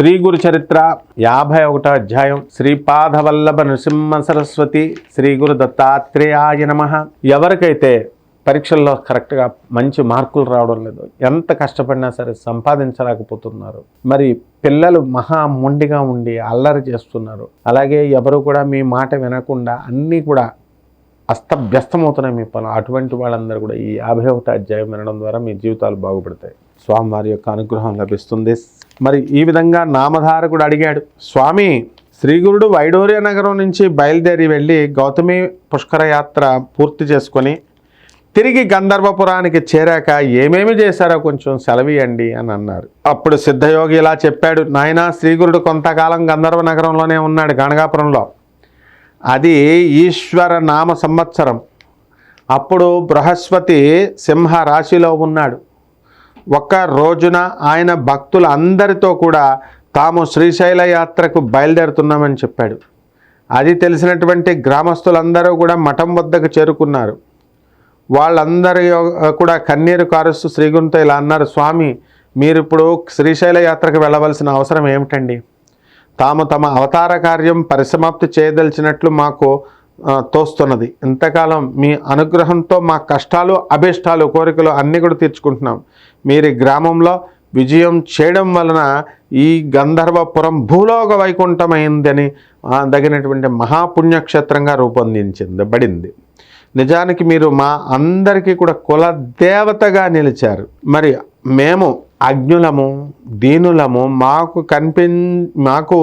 శ్రీ గురు చరిత్ర యాభై ఒకటో అధ్యాయం. శ్రీపాదవల్లభ నృసింహ సరస్వతి శ్రీ గురు దత్తాత్రేయాయ నమ. ఎవరికైతే పరీక్షల్లో కరెక్ట్గా మంచి మార్కులు రావడం లేదు ఎంత కష్టపడినా సరే సంపాదించలేకపోతున్నారు. మరి పిల్లలు మహా మొండిగా ఉండి అల్లరి చేస్తున్నారు. అలాగే ఎవరు కూడా మీ మాట వినకుండా అన్నీ కూడా అస్తవ్యస్తమవుతున్నాయి మీ పనులు. అటువంటి వాళ్ళందరూ కూడా ఈ యాభై ఒకటి అధ్యాయం వినడం ద్వారా మీ జీవితాలు బాగుపడతాయి. స్వామివారి యొక్క అనుగ్రహం లభిస్తుంది. మరి ఈ విధంగా నామధారకుడు అడిగాడు స్వామి శ్రీగురుడు వైడూర్య నగరం నుంచి బయలుదేరి వెళ్ళి గౌతమి పుష్కర యాత్ర పూర్తి చేసుకొని తిరిగి గంధర్వపురానికి చేరాక ఏమేమి చేశారో కొంచెం సెలవియండి అని అన్నారు. అప్పుడు సిద్ధయోగి ఇలా చెప్పాడు నాయనా శ్రీగురుడు కొంతకాలం గంధర్వ నగరంలోనే ఉన్నాడు గణగాపురంలో. అది ఈశ్వర నామ సంవత్సరం. అప్పుడు బృహస్పతి సింహ రాశిలో ఉన్నాడు. ఒక్క రోజున ఆయన భక్తుల అందరితో కూడా తాము శ్రీశైల యాత్రకు బయలుదేరుతున్నామని చెప్పాడు. అది తెలిసినటువంటి గ్రామస్తులందరూ కూడా మఠం వద్దకు చేరుకున్నారు. వాళ్ళందరి కూడా కన్నీరు కారుస్తూ శ్రీగుంతో ఇలా అన్నారు స్వామి మీరు ఇప్పుడు శ్రీశైల యాత్రకు వెళ్ళవలసిన అవసరం ఏమిటండి? తాము తమ అవతార కార్యం పరిసమాప్తి చేయదలిచినట్లు మాకు తోస్తున్నది. ఇంతకాలం మీ అనుగ్రహంతో మా కష్టాలు అభిష్టాలు కోరికలు అన్నీ కూడా తీర్చుకుంటున్నాం. మీరు గ్రామంలో విజయం చేయడం వలన ఈ గంధర్వపురం భూలోక వైకుంఠమైందని తగినటువంటి మహాపుణ్యక్షేత్రంగా రూపొందించింది బడింది. నిజానికి మీరు మా అందరికీ కూడా కుల దేవతగా నిలిచారు. మరి మేము అజ్ఞులము దీనులము మాకు కనిపి మాకు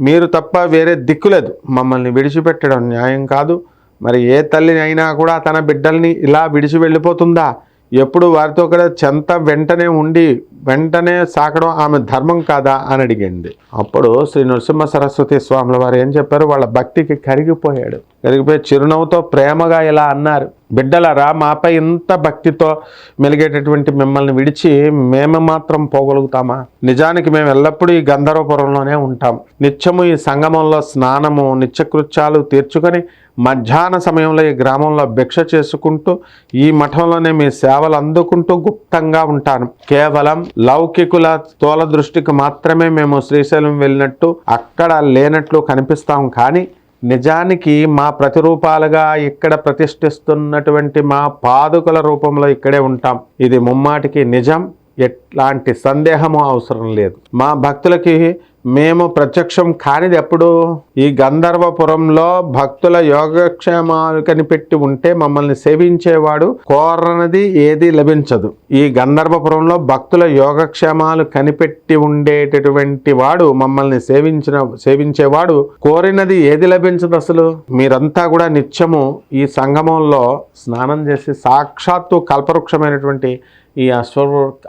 మీరు తప్ప వేరే దిక్కులేదు మమ్మల్ని విడిచిపెట్టడం న్యాయం కాదు. మరి ఏ తల్లిని అయినా కూడా తన బిడ్డల్ని ఇలా విడిచి వెళ్ళిపోతుందా? ఎప్పుడు వారితో కూడా చెంత వెంటనే ఉండి వెంటనే సాకడం ఆమె ధర్మం కాదా అని అడిగింది. అప్పుడు శ్రీ నరసింహ సరస్వతి స్వాముల వారు ఏం చెప్పారు? వాళ్ళ భక్తికి కరిగిపోయాడు. కరిగిపోయి చిరునవ్వుతో ప్రేమగా ఇలా అన్నారు. బిడ్డలరా మాపై ఇంత భక్తితో మెలిగేటటువంటి మిమ్మల్ని విడిచి మేము మాత్రం పోగలుగుతామా? నిజానికి మేము ఎల్లప్పుడూ ఈ గంధర్వపురంలోనే ఉంటాం. నిత్యము ఈ సంగమంలో స్నానము నిత్యకృత్యాలు తీర్చుకొని మధ్యాహ్న సమయంలో ఈ గ్రామంలో భిక్ష చేసుకుంటూ ఈ మఠంలోనే మీ సేవలు అందుకుంటూ గుప్తంగా ఉంటాను. కేవలం లౌకికుల తోల దృష్టికి మాత్రమే మేము శ్రీశైలం వెళ్ళినట్టు అక్కడ లేనట్లు కనిపిస్తాం కానీ నిజానికి మా ప్రతిరూపాలుగా ఇక్కడ ప్రతిష్ఠిస్తున్నటువంటి మా పాదుకల రూపంలో ఇక్కడే ఉంటాం. ఇది ముమ్మాటికి నిజం. ఎట్లాంటి సందేహము అవసరం లేదు. మా భక్తులకి మేము ప్రత్యక్షం కానిది ఎప్పుడు? ఈ గంధర్వపురంలో భక్తుల యోగక్షేమాలు కనిపెట్టి ఉంటే మమ్మల్ని సేవించేవాడు కోరనది ఏది లభించదు. ఈ గంధర్వపురంలో భక్తుల యోగక్షేమాలు కనిపెట్టి ఉండేటటువంటి వాడు మమ్మల్ని సేవించిన సేవించేవాడు కోరినది ఏది లభించదు అసలు? మీరంతా కూడా నిత్యము ఈ సంగమంలో స్నానం చేసి సాక్షాత్తు కల్పవృక్షమైనటువంటి ఈ అశ్వ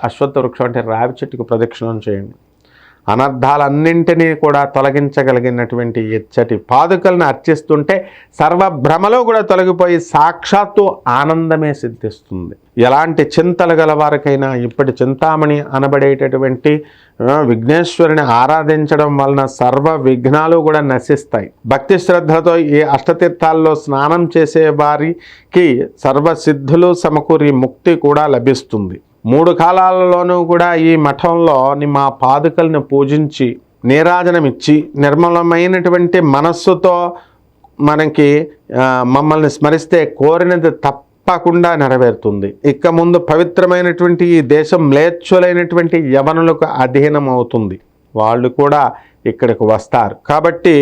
అశ్వత్థ వృక్షం అంటే రావి చెట్టుకు ప్రదక్షిణం చేయండి. అనర్థాలన్నింటినీ కూడా తొలగించగలిగినటువంటి ఎచ్చటి పాదుకలను అర్చిస్తుంటే సర్వభ్రమలో కూడా తొలగిపోయి సాక్షాత్తు ఆనందమే సిద్ధిస్తుంది. ఎలాంటి చింతలు గలవారికైనా ఇప్పటి చింతామణి అనబడేటటువంటి విఘ్నేశ్వరుని ఆరాధించడం వలన సర్వ విఘ్నాలు కూడా నశిస్తాయి. భక్తి శ్రద్ధలతో ఈ అష్టతీర్థాల్లో స్నానం చేసే వారికి సర్వసిద్ధులు సమకూరి ముక్తి కూడా లభిస్తుంది. మూడు కాలాలలోనూ కూడా ఈ మఠంలో మా పాదుకలను పూజించి నీరాజనమిచ్చి నిర్మలమైనటువంటి మనస్సుతో మనకి మమ్మల్ని స్మరిస్తే కోరినది తప్పకుండా నెరవేరుతుంది. ఇక ముందు పవిత్రమైనటువంటి ఈ దేశం మ్లేచ్చులైనటువంటి యవనులకు అధీనం అవుతుంది వాళ్ళు కూడా ఇక్కడికి వస్తారు. కాబట్టి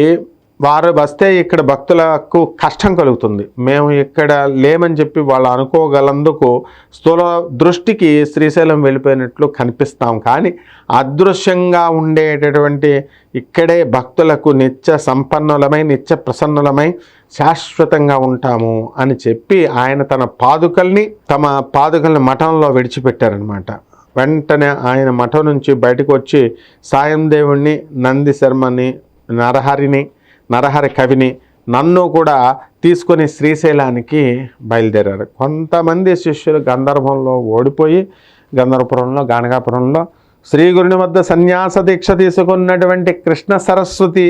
వారు వస్తే ఇక్కడ భక్తులకు కష్టం కలుగుతుంది. మేము ఇక్కడ లేమని చెప్పి వాళ్ళు అనుకోగలందుకు స్థూల దృష్టికి శ్రీశైలం వెళ్ళిపోయినట్లు కనిపిస్తాం. కానీ అదృశ్యంగా ఉండేటటువంటి ఇక్కడే భక్తులకు నిత్య సంపన్నులమై నిత్య ప్రసన్నులమై శాశ్వతంగా ఉంటాము అని చెప్పి ఆయన తన పాదుకల్ని తమ పాదుకల్ని మఠంలో విడిచిపెట్టారనమాట వెంటనే ఆయన మఠం నుంచి బయటకు వచ్చి సాయం దేవుణ్ణి నంది శర్మని నరహరిని నరహరి కవిని నన్ను కూడా తీసుకొని శ్రీశైలానికి బయలుదేరారు. కొంతమంది శిష్యులు గంధర్వంలో ఓడిపోయి గంధర్వపురంలో గానగాపురంలో శ్రీ గురుని వద్ద సన్యాస దీక్ష తీసుకున్నటువంటి కృష్ణ సరస్వతి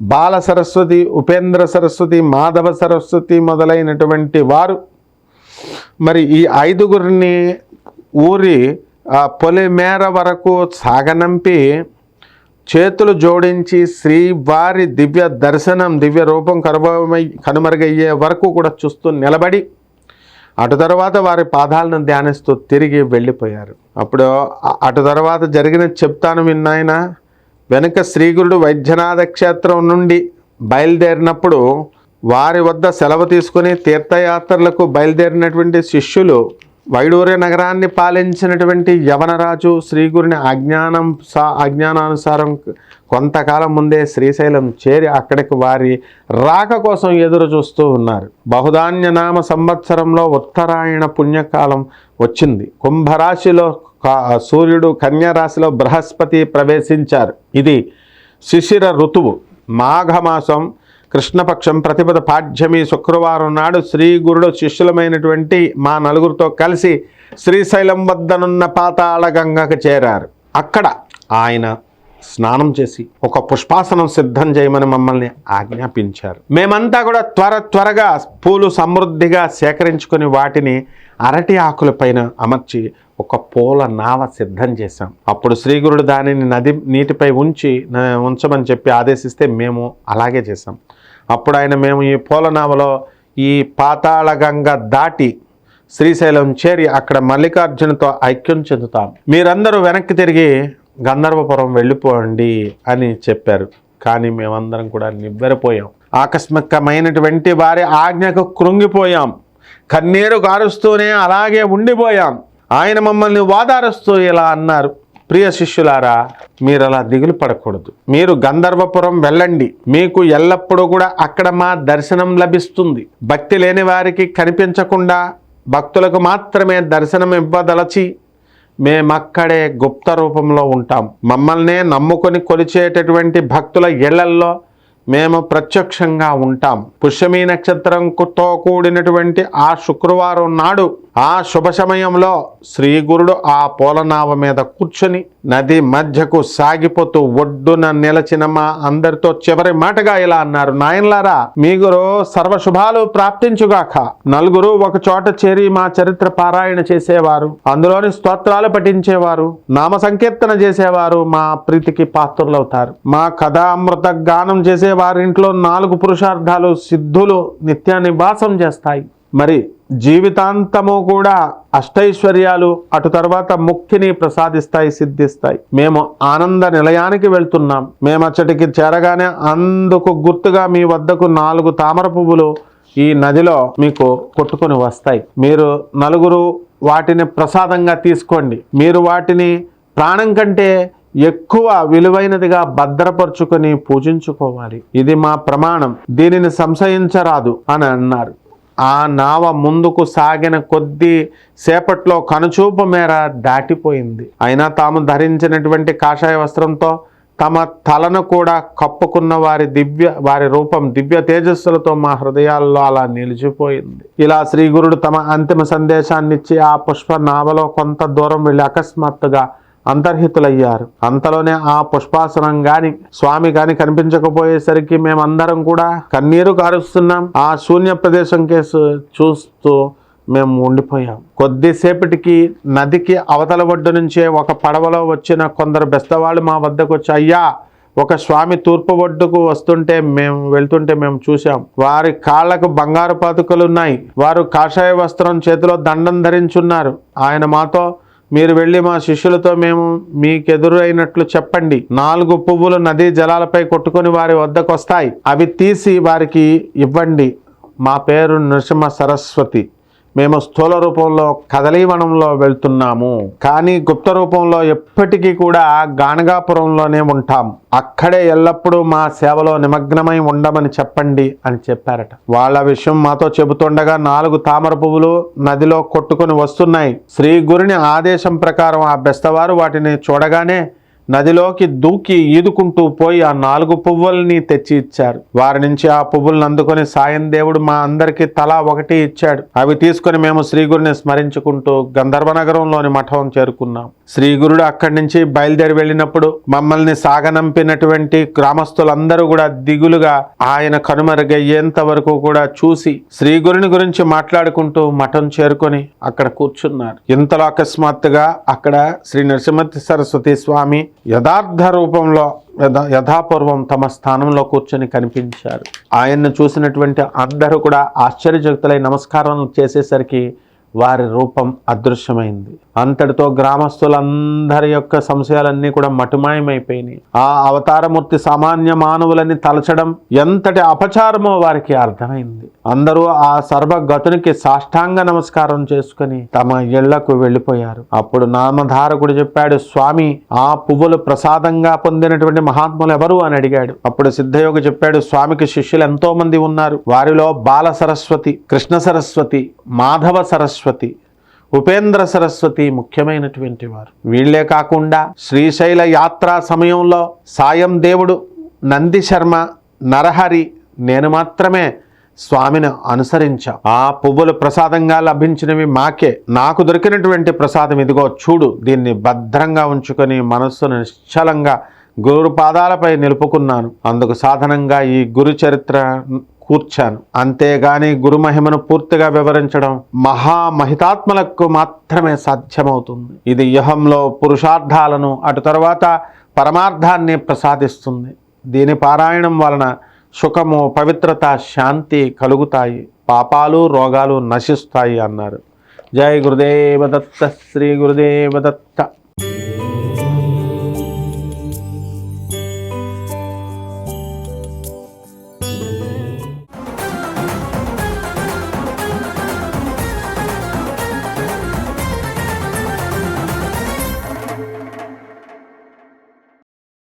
బాల సరస్వతి ఉపేంద్ర సరస్వతి మాధవ సరస్వతి మొదలైనటువంటి వారు మరి ఈ ఐదుగురిని ఊరి ఆ పొలిమేర వరకు సాగనంపి చేతులు జోడించి శ్రీవారి దివ్య దర్శనం దివ్య రూపం కనుమై కనుమరుగయ్యే వరకు కూడా చూస్తూ నిలబడి అటు తర్వాత వారి పాదాలను ధ్యానిస్తూ తిరిగి వెళ్ళిపోయారు. అప్పుడు అటు తర్వాత జరిగిన చెప్తాను విన్నాయన వెనుక శ్రీగురుడు వైద్యనాథ క్షేత్రం నుండి బయలుదేరినప్పుడు వారి వద్ద సెలవు తీసుకుని తీర్థయాత్రలకు బయలుదేరినటువంటి శిష్యులు వైడూర్య నగరాన్ని పాలించినటువంటి యవనరాజు శ్రీగురుని అజ్ఞానం సా అజ్ఞానానుసారం కొంతకాలం ముందే శ్రీశైలం చేరి అక్కడికి వారి రాక కోసం ఎదురు చూస్తూ ఉన్నారు. బహుధాన్య నామ సంవత్సరంలో ఉత్తరాయణ పుణ్యకాలం వచ్చింది. కుంభరాశిలో కా- సూర్యుడు కన్యరాశిలో బృహస్పతి ప్రవేశించారు. ఇది శిశిర ఋతువు. మాఘమాసం కృష్ణపక్షం ప్రతిపద పాఠ్యమి శుక్రవారం నాడు శ్రీ గురుడు శిష్యులమైనటువంటి మా నలుగురితో కలిసి శ్రీశైలం వద్దనున్న పాతాళ గంగకు చేరారు. అక్కడ ఆయన స్నానం చేసి ఒక పుష్పాసనం సిద్ధం చేయమని మమ్మల్ని ఆజ్ఞాపించారు. మేమంతా కూడా త్వర త్వరగా పూలు సమృద్ధిగా సేకరించుకొని వాటిని అరటి ఆకులపైన అమర్చి ఒక పూల నావ సిద్ధం చేశాం. అప్పుడు శ్రీగురుడు దానిని నది నీటిపై ఉంచి ఉంచమని చెప్పి ఆదేశిస్తే మేము అలాగే చేశాం. అప్పుడు ఆయన మేము ఈ పోలనామలో ఈ పాతాళగంగ దాటి శ్రీశైలం చేరి అక్కడ మల్లికార్జునతో ఐక్యం చెందుతాం. మీరందరూ వెనక్కి తిరిగి గంధర్వపురం వెళ్ళిపోండి అని చెప్పారు. కానీ మేమందరం కూడా నివ్వెరపోయాం. ఆకస్మికమైనటువంటి వారి ఆజ్ఞకు కృంగిపోయాం. కన్నీరు కారుస్తూనే అలాగే ఉండిపోయాం. ఆయన మమ్మల్ని వాదారుస్తూ ఇలా అన్నారు. ప్రియ శిష్యులారా మీరు అలా దిగులు పడకూడదు. మీరు గంధర్వపురం వెళ్ళండి. మీకు ఎల్లప్పుడూ కూడా అక్కడ మా దర్శనం లభిస్తుంది. భక్తి లేని వారికి కనిపించకుండా భక్తులకు మాత్రమే దర్శనం ఇవ్వదలచి మేమక్కడే గుప్త రూపంలో ఉంటాం. మమ్మల్నే నమ్ముకొని కొలిచేటటువంటి భక్తుల ఇళ్ళల్లో మేము ప్రత్యక్షంగా ఉంటాం. పుష్యమీ నక్షత్రంతో కూడినటువంటి ఆ శుక్రవారం నాడు ఆ శుభ సమయంలో శ్రీ గురుడు ఆ పూలనావ మీద కూర్చొని నది మధ్యకు సాగిపోతూ ఒడ్డున నిలచిన మా అందరితో చివరి మాటగా ఇలా అన్నారు నాయన్లారా మీ గురు సర్వశుభాలు ప్రాప్తించుగాక. నలుగురు ఒక చోట చేరి మా చరిత్ర పారాయణ చేసేవారు అందులోని స్తోత్రాలు పఠించేవారు నామ సంకీర్తన చేసేవారు మా ప్రీతికి పాత్రులవుతారు. మా కథామృత గానం చేసే వారింట్లో నాలుగు పురుషార్థాలు సిద్ధులు నిత్యాన్ని వాసం చేస్తాయి. మరి జీవితాంతము కూడా అష్టైశ్వర్యాలు అటు తర్వాత ముక్తిని ప్రసాదిస్తాయి సిద్ధిస్తాయి. మేము ఆనంద నిలయానికి వెళ్తున్నాం. మేము అచ్చటికి చేరగానే అందుకు గుర్తుగా మీ వద్దకు నాలుగు తామర పువ్వులు ఈ నదిలో మీకు కొట్టుకొని వస్తాయి. మీరు నలుగురు వాటిని ప్రసాదంగా తీసుకోండి. మీరు వాటిని ప్రాణం కంటే ఎక్కువ విలువైనదిగా భద్రపరుచుకొని పూజించుకోవాలి. ఇది మా ప్రమాణం. దీనిని సంశయించరాదు అని అన్నారు. ఆ నావ ముందుకు సాగిన కొద్ది సేపట్లో కనుచూపు మేర దాటిపోయింది. అయినా తాము ధరించినటువంటి కాషాయ వస్త్రంతో తమ తలను కూడా కప్పుకున్న వారి దివ్య వారి రూపం దివ్య తేజస్సులతో మా హృదయాల్లో అలా నిలిచిపోయింది. ఇలా శ్రీ గురుడు తమ అంతిమ సందేశాన్నిచ్చి ఆ పుష్ప నావలో కొంత దూరం వెళ్ళి అకస్మాత్తుగా అంతర్హితులయ్యారు. అంతలోనే ఆ పుష్పాసనం గాని స్వామి గాని కనిపించకపోయేసరికి మేమందరం కూడా కన్నీరు కారుస్తున్నాం. ఆ శూన్య ప్రదేశం కేసు చూస్తూ మేము ఉండిపోయాం. కొద్దిసేపటికి నదికి అవతల ఒడ్డు నుంచే ఒక పడవలో వచ్చిన కొందరు బెస్తవాళ్ళు మా వద్దకు వచ్చి అయ్యా ఒక స్వామి తూర్పు ఒడ్డుకు వస్తుంటే మేము వెళ్తుంటే మేము చూసాం వారి కాళ్ళకు బంగారు పాతుకలు ఉన్నాయి వారు కాషాయ వస్త్రం చేతిలో దండం ధరించున్నారు. ఆయన మాతో మీరు వెళ్ళి మా శిష్యులతో మేము మీకెదురైనట్లు చెప్పండి. నాలుగు పువ్వులు నదీ జలాలపై కొట్టుకొని వారి వద్దకు వస్తాయి అవి తీసి వారికి ఇవ్వండి. మా పేరు నృసింహ సరస్వతి. మేము స్థూల రూపంలో కదలీవనంలో వెళ్తున్నాము. కానీ గుప్త రూపంలో ఎప్పటికీ కూడా గానగాపురంలోనే ఉంటాం. అక్కడే ఎల్లప్పుడూ మా సేవలో నిమగ్నమై ఉండమని చెప్పండి అని చెప్పారట. వాళ్ళ విషయం మాతో చెబుతుండగా నాలుగు తామర పువ్వులు నదిలో కొట్టుకుని వస్తున్నాయి. శ్రీ గురుని ఆదేశం ప్రకారం ఆ బెస్తవారు వాటిని చూడగానే నదిలోకి దూకి ఈదుకుంటూ పోయి ఆ నాలుగు పువ్వుల్ని తెచ్చి ఇచ్చారు. వారి నుంచి ఆ పువ్వులను అందుకొని సాయం దేవుడు మా అందరికి తలా ఒకటి ఇచ్చాడు. అవి తీసుకొని మేము శ్రీగురుని స్మరించుకుంటూ గంధర్వ నగరంలోని మఠం చేరుకున్నాం. శ్రీగురుడు అక్కడి నుంచి బయలుదేరి వెళ్ళినప్పుడు మమ్మల్ని సాగనంపినటువంటి గ్రామస్తులందరూ కూడా దిగులుగా ఆయన కనుమరుగయ్యేంత వరకు కూడా చూసి శ్రీగురుని గురించి మాట్లాడుకుంటూ మఠం చేరుకొని అక్కడ కూర్చున్నారు. ఇంతలో అకస్మాత్తుగా అక్కడ శ్రీ నరసింహ సరస్వతి స్వామి యథార్థ రూపంలో యథా యథాపూర్వం తమ స్థానంలో కూర్చొని కనిపించారు. ఆయన్ను చూసినటువంటి అందరూ కూడా ఆశ్చర్యజక్తులై నమస్కారం చేసేసరికి వారి రూపం అదృశ్యమైంది. అంతటితో గ్రామస్తులందరి యొక్క సంశయాలన్నీ కూడా మటుమాయమైపోయినాయి. ఆ అవతారమూర్తి సామాన్య మానవులని తలచడం ఎంతటి అపచారమో వారికి అర్థమైంది. అందరూ ఆ సర్వగతునికి సాష్టాంగ నమస్కారం చేసుకుని తమ ఇళ్ళకు వెళ్ళిపోయారు. అప్పుడు నామధారకుడు చెప్పాడు స్వామి ఆ పువ్వులు ప్రసాదంగా పొందినటువంటి మహాత్ములు ఎవరు? అని అడిగాడు. అప్పుడు సిద్ధయోగి చెప్పాడు స్వామికి శిష్యులు ఎంతో మంది ఉన్నారు. వారిలో బాల సరస్వతి కృష్ణ సరస్వతి మాధవ సరస్వతి ఉపేంద్ర సరస్వతి ముఖ్యమైనటువంటి వారు. వీళ్ళే కాకుండా శ్రీశైల యాత్రా సమయంలో సాయం దేవుడు నంది శర్మ నరహరి నేను మాత్రమే స్వామిని అనుసరించా. ఆ పువ్వులు ప్రసాదంగా లభించినవి మాకే. నాకు దొరికినటువంటి ప్రసాదం ఇదిగో చూడు దీన్ని భద్రంగా ఉంచుకొని మనస్సును నిశ్చలంగా గురు పాదాలపై నిలుపుకున్నాను. అందుకు సాధనంగా ఈ గురు చరిత్ర కూర్చాను. అంతేగాని గురు మహిమను పూర్తిగా వివరించడం మహామహితాత్మలకు మాత్రమే సాధ్యమవుతుంది. ఇది యుహంలో పురుషార్థాలను అటు తర్వాత పరమార్థాన్ని ప్రసాదిస్తుంది. దీని పారాయణం వలన సుఖము పవిత్రత శాంతి కలుగుతాయి. పాపాలు రోగాలు నశిస్తాయి అన్నారు. జై గురుదేవదత్త శ్రీ గురుదేవదత్త.